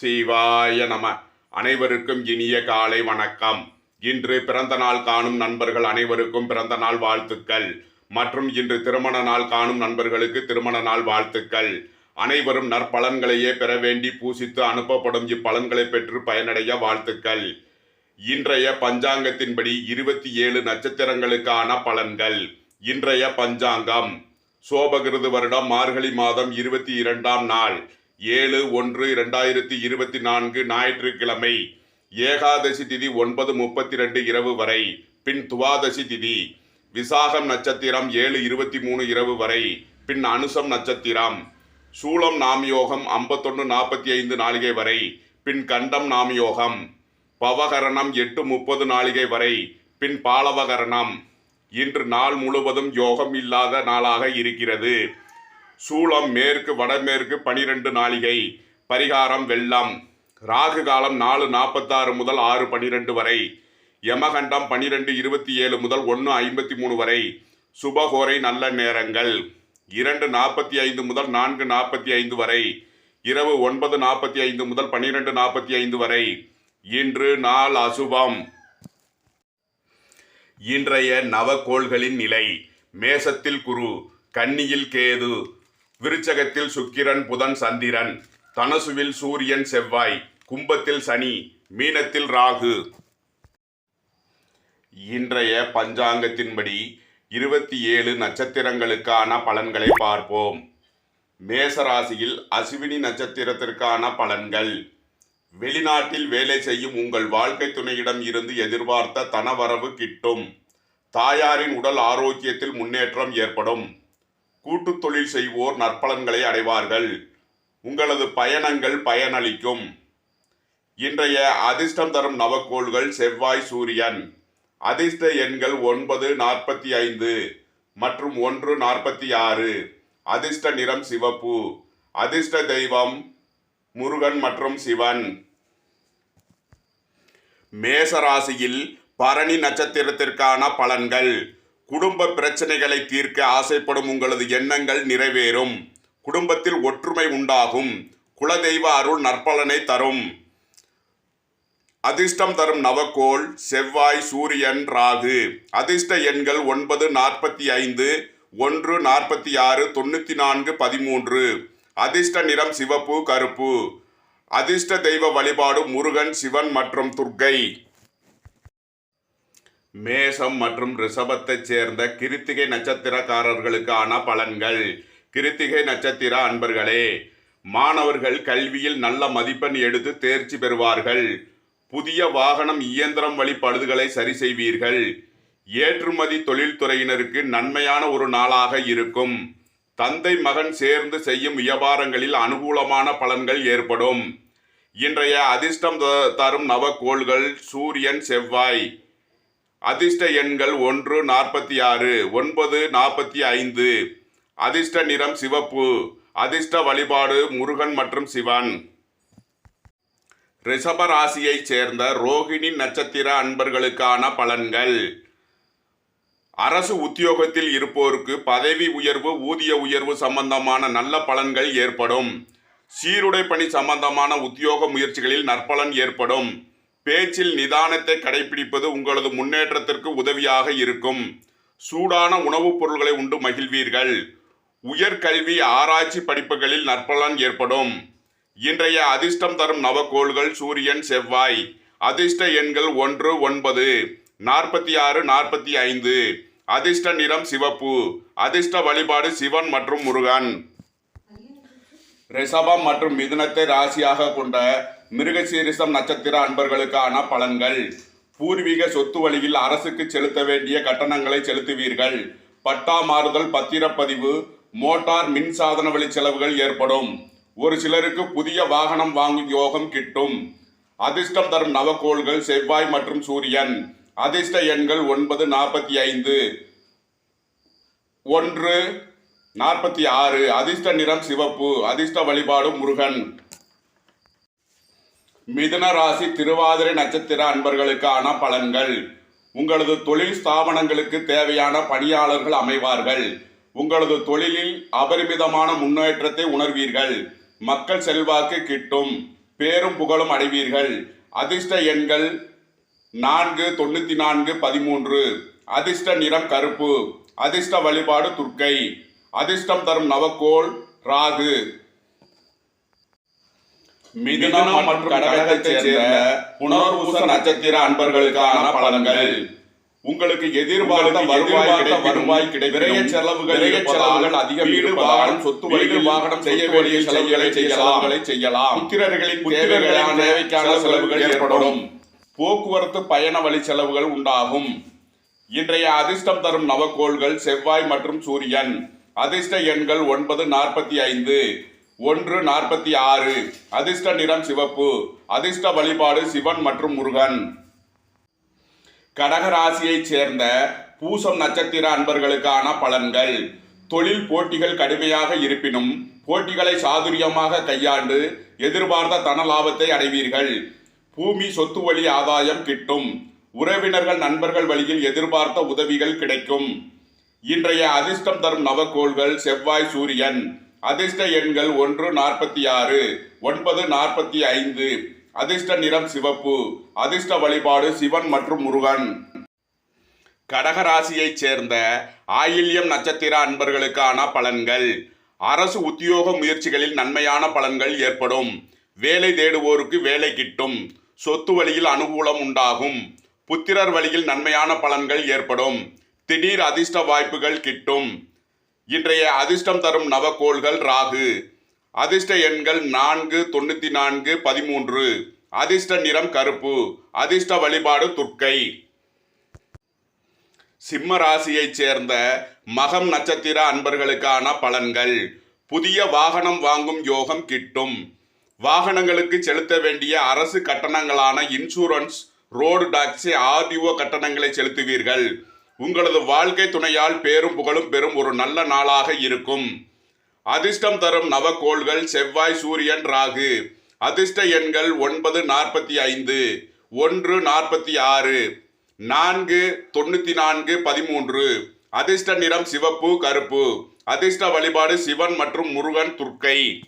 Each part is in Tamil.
சிவாய நம. அனைவருக்கும் இனிய காலை வணக்கம். இன்று பிறந்த நாள் காணும் நண்பர்கள் அனைவருக்கும் பிறந்த நாள் வாழ்த்துக்கள். மற்றும் இன்று திருமண நாள் காணும் நண்பர்களுக்கு திருமண நாள் வாழ்த்துக்கள். அனைவரும் நற்பலன்களையே பெற வேண்டி பூசித்து அனுப்பப்படும் இப்பலன்களை பெற்று பயனடைய வாழ்த்துக்கள். இன்றைய பஞ்சாங்கத்தின்படி இருபத்தி ஏழு நட்சத்திரங்களுக்கான பலன்கள். இன்றைய பஞ்சாங்கம். சோபகிருது வருடம் மார்கழி மாதம் இருபத்தி இரண்டாம் நாள். ஏழு ஒன்று இரண்டாயிரத்தி இருபத்தி நான்கு ஞாயிற்றுக்கிழமை ஏகாதசி திதி ஒன்பது முப்பத்தி ரெண்டு இரவு வரை பின் துவாதசி திதி விசாகம் நட்சத்திரம் ஏழு இருபத்தி மூணு இரவு வரை பின் அனுசம் நட்சத்திரம் சூலம் நாமயோகம் ஐம்பத்தொன்று நாற்பத்தி ஐந்து நாளிகை வரை பின் கண்டம் நாமயோகம் பவகரணம் எட்டு முப்பது நாளிகை வரை பின் பாலவகரணம். இன்று நாள் முழுவதும் யோகம் இல்லாத நாளாக இருக்கிறது. சூளம் மேற்கு வடமேற்கு பனிரெண்டு நாளிகை பரிகாரம் வெள்ளம். ராகு காலம் நாலு நாற்பத்தாறு முதல் ஆறு பனிரெண்டு வரை. யமகண்டம் பனிரெண்டு இருபத்தி ஏழு முதல் ஒன்று ஐம்பத்தி மூணு வரை. சுபகோரை நல்ல நேரங்கள். இரண்டு நாற்பத்தி ஐந்து முதல் நான்கு நாற்பத்தி ஐந்து வரை. இரவு ஒன்பது நாற்பத்தி ஐந்து முதல் பன்னிரெண்டு நாற்பத்தி ஐந்து வரை. இன்று நாள் அசுபம். இன்றைய நவக்கோள்களின் நிலை. மேசத்தில் குரு கன்னியில் கேது விருச்சகத்தில் சுக்கிரன் புதன் சந்திரன் தனசுவில் சூரியன் செவ்வாய் கும்பத்தில் சனி மீனத்தில் ராகு. இன்றைய பஞ்சாங்கத்தின்படி இருபத்தி ஏழு நட்சத்திரங்களுக்கான பலன்களை பார்ப்போம். மேசராசியில் அசுவினி நட்சத்திரத்திற்கான பலன்கள். வெளிநாட்டில் வேலை செய்யும் உங்கள் வாழ்க்கை துணையிடம் இருந்து எதிர்பார்த்த தனவரவு கிட்டும். தாயாரின் உடல் ஆரோக்கியத்தில் முன்னேற்றம் ஏற்படும். கூட்டு தொழில் செய்வோர் நற்பலன்களை அடைவார்கள். உங்களது பயணங்கள் பயனளிக்கும். இன்றைய அதிர்ஷ்டம் தரும் நவக்கோள்கள் செவ்வாய் சூரியன். அதிர்ஷ்ட எண்கள் ஒன்பது நாற்பத்தி ஐந்து மற்றும் ஒன்று நாற்பத்தி ஆறு. அதிர்ஷ்ட நிறம் சிவப்பு. அதிர்ஷ்ட தெய்வம் முருகன் மற்றும் சிவன். மேசராசியில் பரணி நட்சத்திரத்திற்கான பலன்கள். குடும்ப பிரச்சனைகளை தீர்க்க ஆசைப்படும் உங்களது எண்ணங்கள் நிறைவேறும். குடும்பத்தில் ஒற்றுமை உண்டாகும். குலதெய்வ அருள் நற்பலனை தரும். அதிர்ஷ்டம் தரும் நவக்கோள் செவ்வாய் சூரியன் ராகு. அதிர்ஷ்ட எண்கள் ஒன்பது நாற்பத்தி ஐந்து ஒன்று நாற்பத்தி ஆறு தொண்ணூற்றி நான்கு பதிமூன்று. அதிர்ஷ்ட நிறம் சிவப்பு கருப்பு. அதிர்ஷ்ட தெய்வ வழிபாடு முருகன் சிவன் மற்றும் துர்க்கை மேசம் மற்றும் ரிஷபத்தைச் சேர்ந்த கிருத்திகை நட்சத்திரக்காரர்களுக்கான பலன்கள். கிருத்திகை நட்சத்திர அன்பர்களே மாணவர்கள் கல்வியில் நல்ல மதிப்பெண் எடுத்து தேர்ச்சி பெறுவார்கள். புதிய வாகனம் இயந்திரம் வழி பழுதுகளை சரி செய்வீர்கள். ஏற்றுமதி தொழில்துறையினருக்கு நன்மையான ஒரு நாளாக இருக்கும். தந்தை மகன் சேர்ந்து செய்யும் வியாபாரங்களில் அனுகூலமான பலன்கள் ஏற்படும். இன்றைய அதிர்ஷ்டம் த- தரும் நவக்கோள்கள் சூரியன் செவ்வாய். அதிர்ஷ்ட எண்கள் ஒன்று நாற்பத்தி ஆறு ஒன்பது நாற்பத்தி ஐந்து. அதிர்ஷ்ட நிறம் சிவப்பு. அதிர்ஷ்ட வழிபாடு முருகன் மற்றும் சிவன். ரிஷப ராசியைச் சேர்ந்த ரோகிணி நட்சத்திர அன்பர்களுக்கான பலன்கள். அரசு உத்தியோகத்தில் இருப்போருக்கு பதவி உயர்வு ஊதிய உயர்வு சம்பந்தமான நல்ல பலன்கள் ஏற்படும். சீருடை பணி சம்பந்தமான உத்தியோக முயற்சிகளில் நற்பலன் ஏற்படும். பேச்சில் நிதானத்தை கடைபிடிப்பது உங்களது முன்னேற்றத்திற்கு உதவியாக இருக்கும். சூடான உணவுப் பொருள்களை உண்டு மகிழ்வீர்கள். உயர்கல்வி ஆராய்ச்சி படிப்புகளில் நற்பலன் ஏற்படும். இன்றைய அதிர்ஷ்டம் தரும் நவக்கோள்கள் சூரியன் செவ்வாய். அதிர்ஷ்ட எண்கள் ஒன்று ஒன்பது நாற்பத்தி ஆறு நாற்பத்தி ஐந்து. அதிர்ஷ்ட நிறம் சிவப்பு. அதிர்ஷ்ட வழிபாடு சிவன் மற்றும் முருகன். ரிஷபம் மற்றும் மிதுனத்தை ராசியாக கொண்ட மிருகசீரிசம் நட்சத்திர அன்பர்களுக்கான பலன்கள். பூர்வீக சொத்து வழியில் அரசுக்கு செலுத்த வேண்டிய கட்டணங்களை செலுத்துவீர்கள். பட்டா மாறுதல் பத்திரப்பதிவு மோட்டார் மின்சாதன வழி செலவுகள் ஏற்படும். ஒரு சிலருக்கு புதிய வாகனம் வாங்கும் யோகம் கிட்டும். அதிர்ஷ்டம் தரும் நவக்கோள்கள் செவ்வாய் மற்றும் சூரியன். அதிர்ஷ்ட எண்கள் ஒன்பது நாற்பத்தி ஐந்து. ஒன்று நாற்பத்தி ஆறு அதிர்ஷ்ட நிறம் சிவப்பு அதிர்ஷ்ட வழிபாடு முருகன். மிதுன ராசி திருவாதிரை நட்சத்திர அன்பர்களுக்கான பலன்கள். உங்களது தொழில் ஸ்தாபனங்களுக்கு தேவையான பணியாளர்கள் அமைவார்கள். உங்களது தொழிலில் அபரிமிதமான முன்னேற்றத்தை உணர்வீர்கள். மக்கள் செல்வாக்கு கிட்டும் பேரும் புகழும் அடைவீர்கள். அதிர்ஷ்ட எண்கள் நான்கு தொண்ணூத்தி நான்கு பதிமூன்று. அதிர்ஷ்ட நிறம் கருப்பு. அதிர்ஷ்ட வழிபாடு துர்க்கை. அதிர்ஷ்டம் தரும் நவக்கோள் ராகு. மிதுனம் மற்றும் கடகத்தைச் சேர்ந்த புனர்பூச நட்சத்திர அன்பர்களுக்கான பலன்கள். உங்களுக்கு எதிர்பார்த்த வருவாய் வருவாய் கிடைக்கும். செலவுகள் செலவுகள் அதிகம் வீடு வாகனம் சொத்து வீடு வாகனம் செய்ய வேண்டிய செலவுகளை செய்யலாம். செய்யலாம். புத்திரர்களின் புத்திரர்களான தேவைக்கான செலவுகள் ஏற்படும். போக்குவரத்து பயண வழி செலவுகள் உண்டாகும். இன்றைய அதிர்ஷ்டம் தரும் நவக்கோள்கள் செவ்வாய் மற்றும் சூரியன். அதிர்ஷ்ட எண்கள் ஒன்பது நாற்பத்தி ஐந்து ஒன்று நாற்பத்தி ஆறு. அதிர்ஷ்ட நிறம் சிவப்பு. அதிர்ஷ்ட வழிபாடு சிவன் மற்றும் முருகன். கடகராசியைச் சேர்ந்த பூசம் நட்சத்திர அன்பர்களுக்கான பலன்கள். தொழில் போட்டிகள் கடுமையாக இருப்பினும் போட்டிகளை சாதுரியமாக கையாண்டு எதிர்பார்த்த தன லாபத்தை அடைவீர்கள். பூமி சொத்து வழி ஆதாயம் கிட்டும். உறவினர்கள் நண்பர்கள் வழியில் எதிர்பார்த்த உதவிகள் கிடைக்கும். இன்றைய அதிர்ஷ்டம் தரும் நவக்கோள்கள் செவ்வாய் சூரியன். அதிர்ஷ்ட எண்கள் ஒன்று நாற்பத்தி ஆறு ஒன்பது நாற்பத்தி ஐந்து. அதிர்ஷ்ட நிறம் சிவப்பு அதிர்ஷ்ட வழிபாடு சிவன் மற்றும் முருகன். கடகராசியைச் சேர்ந்த ஆயில்யம் நட்சத்திர அன்பர்களுக்கான பலன்கள். அரசு உத்தியோக முயற்சிகளில் நன்மையான பலன்கள் ஏற்படும். வேலை தேடுவோருக்கு வேலை கிட்டும். சொத்து வழியில் அனுகூலம் உண்டாகும். புத்திரர் வழியில் நன்மையான பலன்கள் ஏற்படும். திடீர் அதிர்ஷ்ட வாய்ப்புகள் கிட்டும். இன்றைய அதிர்ஷ்டம் தரும் நவக்கோள்கள் ராகு. அதிர்ஷ்ட எண்கள் நான்கு தொண்ணூற்றி நான்கு பதிமூன்று. அதிர்ஷ்ட நிறம் கருப்பு. அதிர்ஷ்ட வழிபாடு துர்க்கை. சிம்ம ராசியைச் சேர்ந்த மகம் நட்சத்திர அன்பர்களுக்கான பலன்கள். புதிய வாகனம் வாங்கும் யோகம் கிட்டும். வாகனங்களுக்கு செலுத்த வேண்டிய அரசு கட்டணங்களான இன்சூரன்ஸ் ரோடு டாக்ஸி ஆர்டிஓ கட்டணங்களை செலுத்துவீர்கள். உங்களது வாழ்க்கை துணையால் பேரும் புகழும் பெறும் ஒரு நல்ல நாளாக இருக்கும். அதிர்ஷ்டம் தரும் நவக்கோள்கள் செவ்வாய் சூரியன் ராகு. அதிர்ஷ்ட எண்கள் ஒன்பது நாற்பத்தி ஐந்து ஒன்று நாற்பத்தி ஆறு நான்கு தொண்ணூற்றி நான்கு பதிமூன்று. அதிர்ஷ்ட நிறம் சிவப்பு கருப்பு. அதிர்ஷ்ட வழிபாடு சிவன் மற்றும் முருகன் துர்க்கை.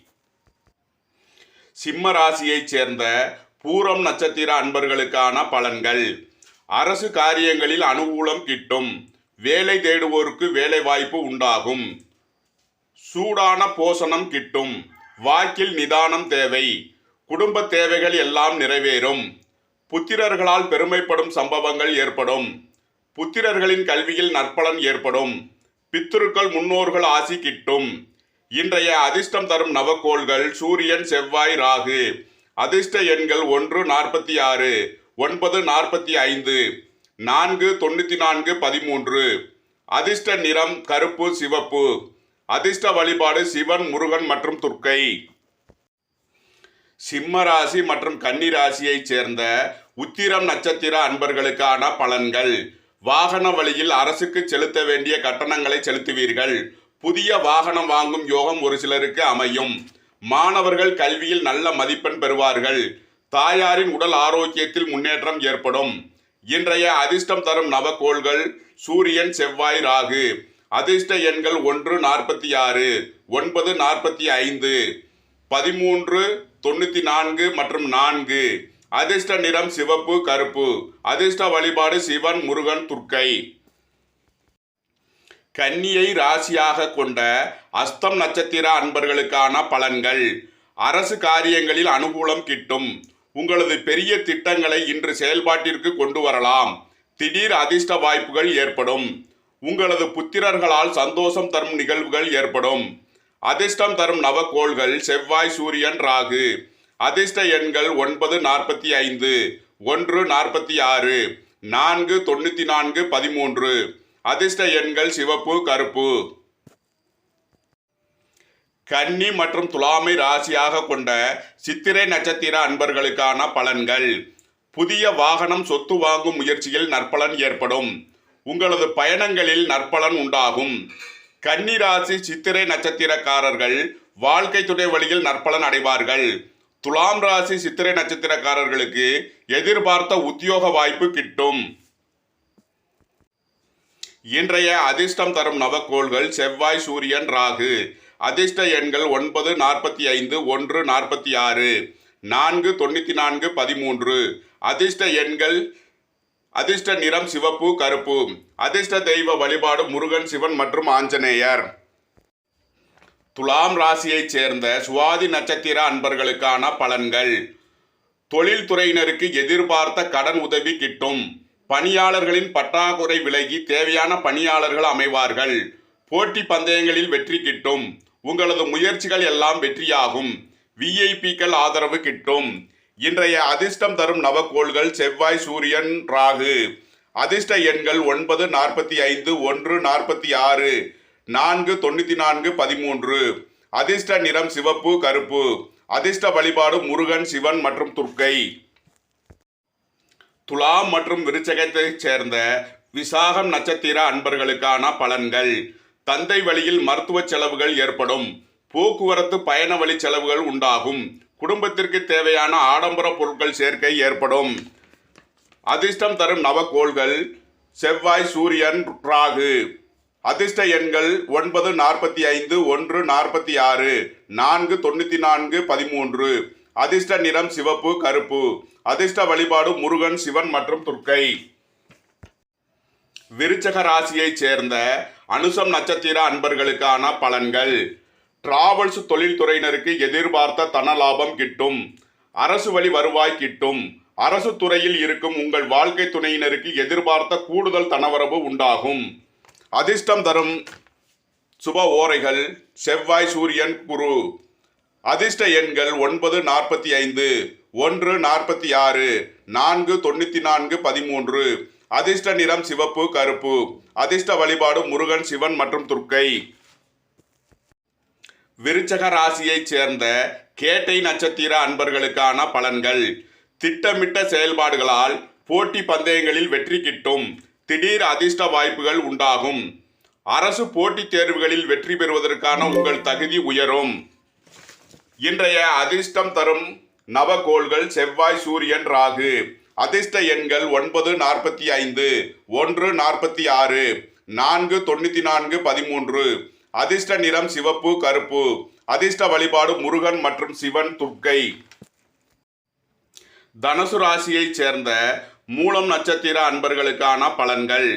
சிம்ம ராசியைச் சேர்ந்த பூரம் நட்சத்திர அன்பர்களுக்கான பலன்கள். அரசு காரியங்களில் அனுகூலம் கிட்டும். வேலை தேடுவோருக்கு வேலை வாய்ப்பு உண்டாகும். சூடான போஷணம் கிட்டும். வாக்கில் நிதானம் தேவை. குடும்ப தேவைகள் எல்லாம் நிறைவேறும். புத்திரர்களால் பெருமைப்படும் சம்பவங்கள் ஏற்படும். புத்திரர்களின் கல்வியில் நற்பலன் ஏற்படும். பித்திருக்கள் முன்னோர்கள் ஆசி கிட்டும். இன்றைய அதிர்ஷ்டம் தரும் நவக்கோள்கள் சூரியன் செவ்வாய் ராகு. அதிர்ஷ்ட எண்கள் ஒன்று நாற்பத்தி ஆறு. ஒன்பது நாற்பத்தி ஐந்து நான்கு தொண்ணூற்றி நான்கு பதிமூன்று. அதிர்ஷ்ட நிறம் கருப்பு சிவப்பு. அதிர்ஷ்ட வழிபாடு சிவன் முருகன் மற்றும் துர்க்கை. சிம்ம ராசி மற்றும் கன்னி ராசியைச் சேர்ந்த உத்திரம் நட்சத்திர அன்பர்களுக்கான பலன்கள். வாகன வழியில் அரசுக்கு செலுத்த வேண்டிய கட்டணங்களை செலுத்துவீர்கள். புதிய வாகனம் வாங்கும் யோகம் ஒரு சிலருக்கு அமையும். மாணவர்கள் கல்வியில் நல்ல மதிப்பெண் பெறுவார்கள். தாயாரின் உடல் ஆரோக்கியத்தில் முன்னேற்றம் ஏற்படும். இன்றைய அதிர்ஷ்டம் தரும் நவக்கோள்கள் சூரியன் செவ்வாய் ராகு. அதிர்ஷ்ட எண்கள் ஒன்று நாற்பத்தி ஆறு ஒன்பது நாற்பத்தி ஐந்து பதிமூன்று தொண்ணூத்தி நான்கு மற்றும் நான்கு. அதிர்ஷ்ட நிறம் சிவப்பு கருப்பு. அதிர்ஷ்ட வழிபாடு சிவன் முருகன் துர்க்கை. கன்னியை ராசியாக கொண்ட அஸ்தம் நட்சத்திர அன்பர்களுக்கான பலன்கள். அரசு காரியங்களில் அனுகூலம் கிட்டும். உங்களது பெரிய திட்டங்களை இன்று செயல்பாட்டிற்கு கொண்டு வரலாம். திடீர் அதிர்ஷ்ட வாய்ப்புகள் ஏற்படும். உங்களது புத்திரர்களால் சந்தோஷம் தரும் நிகழ்வுகள் ஏற்படும். அதிர்ஷ்டம் தரும் நவக்கோள்கள் செவ்வாய் சூரியன் ராகு. அதிர்ஷ்ட எண்கள் ஒன்பது நாற்பத்தி ஐந்து ஒன்று நாற்பத்தி ஆறு நான்கு தொண்ணூற்றி நான்கு பதிமூன்று. அதிர்ஷ்ட எண்கள் சிவப்பு கருப்பு. கன்னி மற்றும் துலாமை ராசியாக கொண்ட சித்திரை நட்சத்திர அன்பர்களுக்கான பலன்கள். புதிய வாகனம் சொத்து வாங்கும் முயற்சியில் நற்பலன் ஏற்படும். உங்களது பயணங்களில் நற்பலன் உண்டாகும். கன்னி ராசி சித்திரை நட்சத்திரக்காரர்கள் வாழ்க்கை துணை வழியில் நற்பலன் அடைவார்கள். துலாம் ராசி சித்திரை நட்சத்திரக்காரர்களுக்கு எதிர்பார்த்த உத்தியோக வாய்ப்பு கிட்டும். இன்றைய அதிர்ஷ்டம் தரும் நவக்கோள்கள் செவ்வாய் சூரியன் ராகு. அதிர்ஷ்ட எண்கள் ஒன்பது நாற்பத்தி ஐந்து ஒன்று நாற்பத்தி ஆறு நான்கு தொண்ணூற்றி நான்கு பதிமூன்று. அதிர்ஷ்ட எண்கள் அதிர்ஷ்ட நிறம் சிவப்பு கருப்பு. அதிர்ஷ்ட தெய்வ வழிபாடு முருகன் சிவன் மற்றும் ஆஞ்சநேயர். துலாம் ராசியைச் சேர்ந்த சுவாதி நட்சத்திர அன்பர்களுக்கான பலன்கள். தொழில்துறையினருக்கு எதிர்பார்த்த கடன் உதவி கிட்டும். பணியாளர்களின் பற்றாக்குறை விலகி தேவையான பணியாளர்கள் அமைவார்கள். போட்டி பந்தயங்களில் வெற்றி கிட்டும். உங்களது முயற்சிகள் எல்லாம் வெற்றியாகும். விஐபிக்கள் ஆதரவு கிட்டும். இன்றைய அதிர்ஷ்டம் தரும் நவக்கோள்கள் செவ்வாய் சூரியன் ராகு. அதிர்ஷ்ட எண்கள் ஒன்பது நாற்பத்தி ஐந்து ஒன்று நாற்பத்தி ஆறு நான்கு தொண்ணூற்றி நான்கு பதிமூன்று. அதிர்ஷ்ட நிறம் சிவப்பு கருப்பு. அதிர்ஷ்ட வழிபாடு முருகன் சிவன் மற்றும் துர்க்கை. துலாம் மற்றும் விருச்சகத்தைச் சேர்ந்த விசாகம் நட்சத்திர அன்பர்களுக்கான பலன்கள். தந்தை வழியில் மருத்துவ செலவுகள் ஏற்படும். போக்குவரத்து பயண வழி செலவுகள் உண்டாகும். குடும்பத்திற்கு தேவையான ஆடம்பர பொருட்கள் சேர்க்கை ஏற்படும். அதிர்ஷ்டம் தரும் நவக்கோள்கள் செவ்வாய் சூரியன் ராகு. அதிர்ஷ்ட எண்கள் ஒன்பது நாற்பத்தி ஐந்து ஒன்று நாற்பத்தி ஆறு நான்கு தொண்ணூற்றி நான்கு பதிமூன்று. அதிர்ஷ்ட நிறம் சிவப்பு கருப்பு. அதிர்ஷ்ட வழிபாடு முருகன் சிவன் மற்றும் துர்க்கை. விருச்சக ராசியைச் சேர்ந்த அனுசம் நட்சத்திர அன்பர்களுக்கான பலன்கள். டிராவல்ஸ் தொழில்துறையினருக்கு எதிர்பார்த்த தன லாபம் கிட்டும். அரசு வழி வருவாய் கிட்டும். அரசு துறையில் இருக்கும் உங்கள் வாழ்க்கை துணையினருக்கு எதிர்பார்த்த கூடுதல் தனவரவு உண்டாகும். அதிர்ஷ்டம் தரும் சுப ஓரைகள் செவ்வாய் சூரியன் குரு. அதிர்ஷ்ட எண்கள் ஒன்பது நாற்பத்தி ஐந்து ஒன்று நாற்பத்தி ஆறு நான்கு தொண்ணூற்றி நான்கு பதிமூன்று. அதிர்ஷ்ட நிறம் சிவப்பு கருப்பு. அதிர்ஷ்ட வழிபாடு முருகன் சிவன் மற்றும் துர்க்கை. விருச்சக ராசியைச் சேர்ந்த கேட்டை நட்சத்திர அன்பர்களுக்கான பலன்கள். திட்டமிட்ட செயல்பாடுகளால் போட்டி பந்தயங்களில் வெற்றி கிட்டும். திடீர் அதிர்ஷ்ட வாய்ப்புகள் உண்டாகும். அரசு போட்டித் தேர்வுகளில் வெற்றி பெறுவதற்கான உங்கள் தகுதி உயரும். இன்றைய அதிர்ஷ்டம் தரும் நவகோள்கள் செவ்வாய் சூரியன் ராகு. அதிர்ஷ்ட எண்கள் ஒன்பது நாற்பத்தி ஐந்து ஒன்று நாற்பத்தி ஆறு நான்கு தொண்ணூற்றி நான்கு பதிமூன்று. அதிர்ஷ்ட நிறம் சிவப்பு கருப்பு. அதிர்ஷ்ட வழிபாடு முருகன் மற்றும் சிவன் துர்க்கை. தனுசு ராசியைச் சேர்ந்த மூலம் நட்சத்திர அன்பர்களுக்கான பலன்கள்.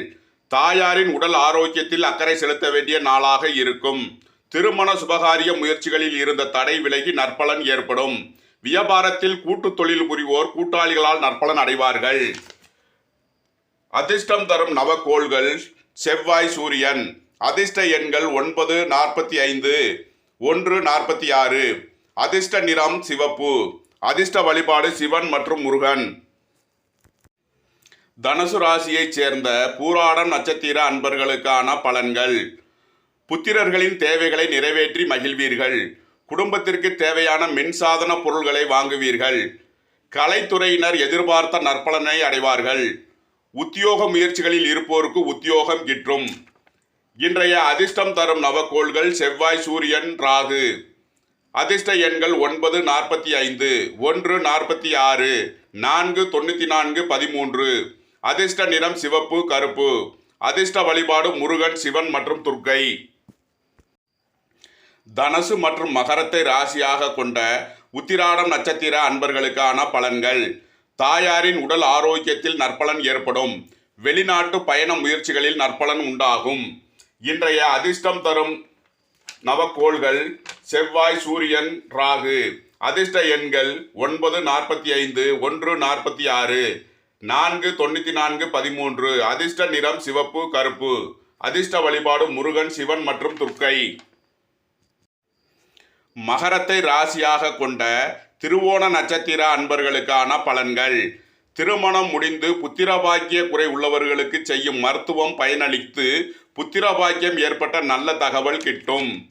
தாயாரின் உடல் ஆரோக்கியத்தில் அக்கறை செலுத்த வேண்டிய நாளாக இருக்கும். திருமண சுபகாரிய முயற்சிகளில் இருந்த தடை விலகி நற்பலன் ஏற்படும். வியாபாரத்தில் கூட்டு தொழில் புரிவோர் கூட்டாளிகளால் நற்பலன் அடைவார்கள். அதிர்ஷ்டம் தரும் நவக்கோள்கள் செவ்வாய் சூரியன். அதிர்ஷ்ட எண்கள் ஒன்பது நாற்பத்தி ஐந்து. ஒன்று நாற்பத்தி ஆறு. அதிர்ஷ்ட நிறம் சிவப்பு. அதிர்ஷ்ட வழிபாடு சிவன் மற்றும் முருகன். தனுசு ராசியைச் சேர்ந்த பூராடம் நட்சத்திர அன்பர்களுக்கான பலன்கள். புத்திரர்களின் தேவைகளை நிறைவேற்றி மகிழ்வீர்கள். குடும்பத்திற்கு தேவையான மின்சாதன பொருள்களை வாங்குவீர்கள். கலைத்துறையினர் எதிர்பார்த்த நற்பலனை அடைவார்கள். உத்தியோக முயற்சிகளில் இருப்போருக்கு உத்தியோகம் கிட்டும் இன்றைய அதிர்ஷ்டம் தரும் நவக்கோள்கள் செவ்வாய் சூரியன் ராகு. அதிர்ஷ்ட எண்கள் ஒன்பது நாற்பத்தி ஐந்து ஒன்று நாற்பத்தி ஆறு நான்கு தொண்ணூற்றி நான்கு பதிமூன்று. அதிர்ஷ்ட நிறம் சிவப்பு கருப்பு. அதிர்ஷ்ட வழிபாடு முருகன் சிவன் மற்றும் துர்க்கை. தனசு மற்றும் மகரத்தை ராசியாக கொண்ட உத்திராடம் நட்சத்திர அன்பர்களுக்கான பலன்கள். தாயாரின் உடல் ஆரோக்கியத்தில் நற்பலன் ஏற்படும். வெளிநாட்டு பயண முயற்சிகளில் நற்பலன் உண்டாகும். இன்றைய அதிர்ஷ்டம் தரும் நவக்கோள்கள் செவ்வாய் சூரியன் ராகு. அதிர்ஷ்ட எண்கள் ஒன்பது நாற்பத்தி ஐந்து ஒன்று நாற்பத்தி ஆறு. நான்கு தொண்ணூற்றி நான்கு பதிமூன்று. அதிர்ஷ்ட நிறம் சிவப்பு கருப்பு. அதிர்ஷ்ட வழிபாடு முருகன் சிவன் மற்றும் துர்க்கை. மகரத்தை ராசியாக கொண்ட திருவோண நட்சத்திர அன்பர்களுக்கான பலன்கள். திருமணம் முடிந்து புத்திரபாக்கிய குறை உள்ளவர்களுக்கு செய்யும் மருத்துவம் பயனளித்து புத்திரபாக்கியம் ஏற்பட்ட நல்ல தகவல் கிட்டும்.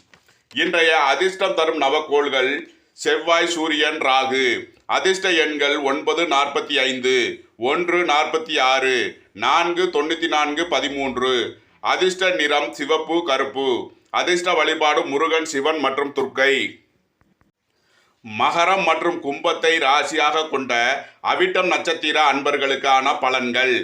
இன்றைய அதிர்ஷ்டம் தரும் நவக்கோள்கள் செவ்வாய் சூரியன் ராகு. அதிர்ஷ்ட எண்கள் ஒன்பது நாற்பத்தி ஐந்து. ஒன்று நாற்பத்தி ஆறு. நான்கு தொண்ணூற்றி நான்கு பதிமூன்று. அதிர்ஷ்ட நிறம் சிவப்பு கருப்பு. அதிர்ஷ்ட வழிபாடு முருகன் சிவன் மற்றும் துர்க்கை. மகரம் மற்றும் கும்பத்தை ராசியாக கொண்ட அவிட்டம் நட்சத்திர அன்பர்களுக்கான பலன்கள்.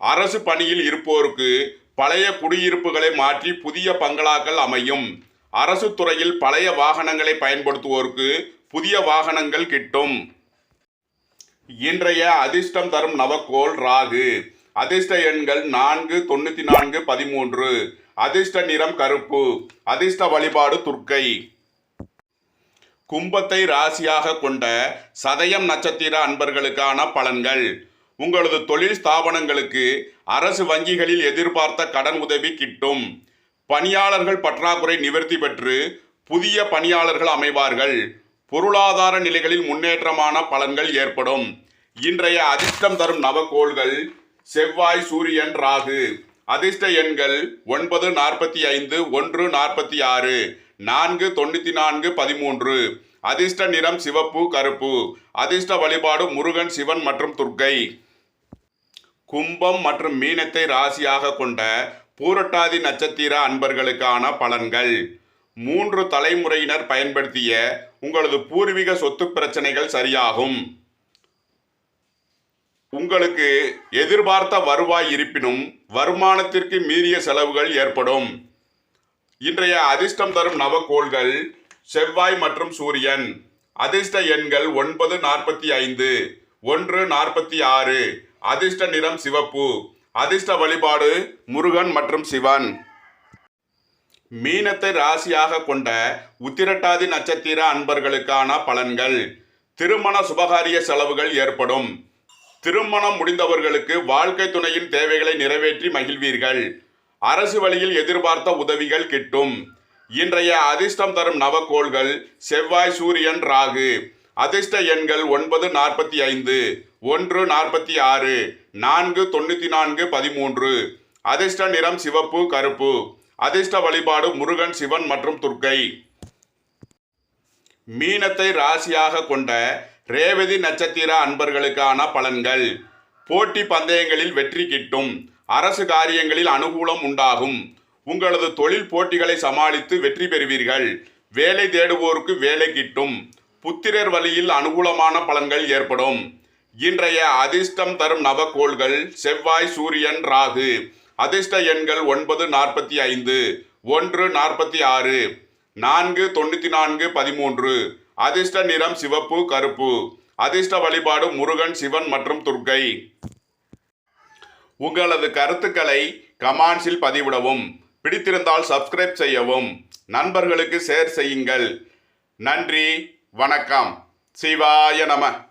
அரசு பணியில் இருப்போருக்கு பழைய குடியிருப்புகளை மாற்றி புதிய பங்களாக்கள் அமையும். அரசு துறையில் பழைய வாகனங்களை பயன்படுத்துவோருக்கு புதிய வாகனங்கள் கிட்டும். இன்றைய அதிர்ஷ்டம் தரும் நவக்கோள் ராகு. அதிர்ஷ்ட எண்கள் நான்கு தொண்ணூற்றி நான்கு பதிமூன்று. அதிர்ஷ்ட நிறம் கருப்பு. அதிர்ஷ்ட வழிபாடு துர்க்கை. கும்பத்தை ராசியாக கொண்ட சதயம் நட்சத்திர அன்பர்களுக்கான பலன்கள். உங்களது தொழில் ஸ்தாபனங்களுக்கு அரசு வங்கிகளில் எதிர்பார்த்த கடன் உதவி கிட்டும். பணியாளர்கள் பற்றாக்குறை நிவர்த்தி பெற்று புதிய பணியாளர்கள் அமைவார்கள். பொருளாதார நிலைகளில் முன்னேற்றமான பலன்கள் ஏற்படும். இன்றைய அதிர்ஷ்டம் தரும் நவக்கோள்கள் செவ்வாய் சூரியன் ராகு. அதிர்ஷ்ட எண்கள் ஒன்பது நாற்பத்தி ஐந்து ஒன்று நாற்பத்தி ஆறு நான்கு தொண்ணூற்றி நான்கு பதிமூன்று. அதிர்ஷ்ட நிறம் சிவப்பு கருப்பு. அதிர்ஷ்ட வழிபாடு முருகன் சிவன் மற்றும் துர்க்கை. கும்பம் மற்றும் மீனத்தை ராசியாக கொண்ட பூரட்டாதி நட்சத்திர அன்பர்களுக்கான பலன்கள். மூன்று தலைமுறையினர் பயன்படுத்திய உங்களது பூர்வீக சொத்து பிரச்சனைகள் சரியாகும். உங்களுக்கு எதிர்பார்த்த வருவாய் இருப்பினும் வருமானத்திற்கு மீறிய செலவுகள் ஏற்படும். இன்றைய அதிர்ஷ்டம் தரும் நவக்கோள்கள் செவ்வாய் மற்றும் சூரியன். அதிர்ஷ்ட எண்கள் ஒன்பது நாற்பத்தி ஐந்து ஒன்று நாற்பத்தி ஆறு. அதிர்ஷ்ட நிறம் சிவப்பு. அதிர்ஷ்ட வழிபாடு முருகன் மற்றும் சிவன். மீனத்தை ராசியாக கொண்ட உத்திரட்டாதி நட்சத்திர அன்பர்களுக்கான பலன்கள். திருமண சுபகாரிய செலவுகள் ஏற்படும். திருமணம் முடிந்தவர்களுக்கு வாழ்க்கை துணையின் தேவைகளை நிறைவேற்றி மகிழ்வீர்கள். அரசு வழியில் எதிர்பார்த்த உதவிகள் கிட்டும். இன்றைய அதிர்ஷ்டம் தரும் நவக்கோள்கள் செவ்வாய் சூரியன் ராகு. அதிர்ஷ்ட எண்கள் ஒன்பது நாற்பத்தி ஐந்து ஒன்று நாற்பத்தி ஆறு நான்கு தொண்ணூற்றி நான்கு பதிமூன்று. அதிர்ஷ்ட நிறம் சிவப்பு கருப்பு. அதிர்ஷ்ட வழிபாடு முருகன் சிவன் மற்றும் துர்க்கை. மீனத்தை ராசியாக கொண்ட ரேவதி நட்சத்திர அன்பர்களுக்கான பலன்கள். போட்டி பந்தயங்களில் வெற்றி கிட்டும். அரசு காரியங்களில் அனுகூலம் உண்டாகும். உங்களது தொழில் போட்டிகளை சமாளித்து வெற்றி பெறுவீர்கள். வேலை தேடுவோருக்கு வேலை கிட்டும். புத்திரர் வழியில் அனுகூலமான பலன்கள் ஏற்படும். இன்றைய அதிர்ஷ்டம் தரும் நவக்கோள்கள் செவ்வாய் சூரியன் ராகு. அதிர்ஷ்ட எண்கள் ஒன்பது நாற்பத்தி ஐந்து. ஒன்று நாற்பத்தி ஆறு. நான்கு தொண்ணூற்றி நான்கு பதிமூன்று. அதிர்ஷ்ட நிறம் சிவப்பு கருப்பு. அதிர்ஷ்ட வழிபாடு முருகன் சிவன் மற்றும் துர்க்கை. உங்களது கருத்துக்களை கமாண்ட்ஸில் பதிவிடவும். பிடித்திருந்தால் சப்ஸ்கிரைப் செய்யவும். நண்பர்களுக்கு ஷேர் செய்யுங்கள். நன்றி வணக்கம். சிவாய நம.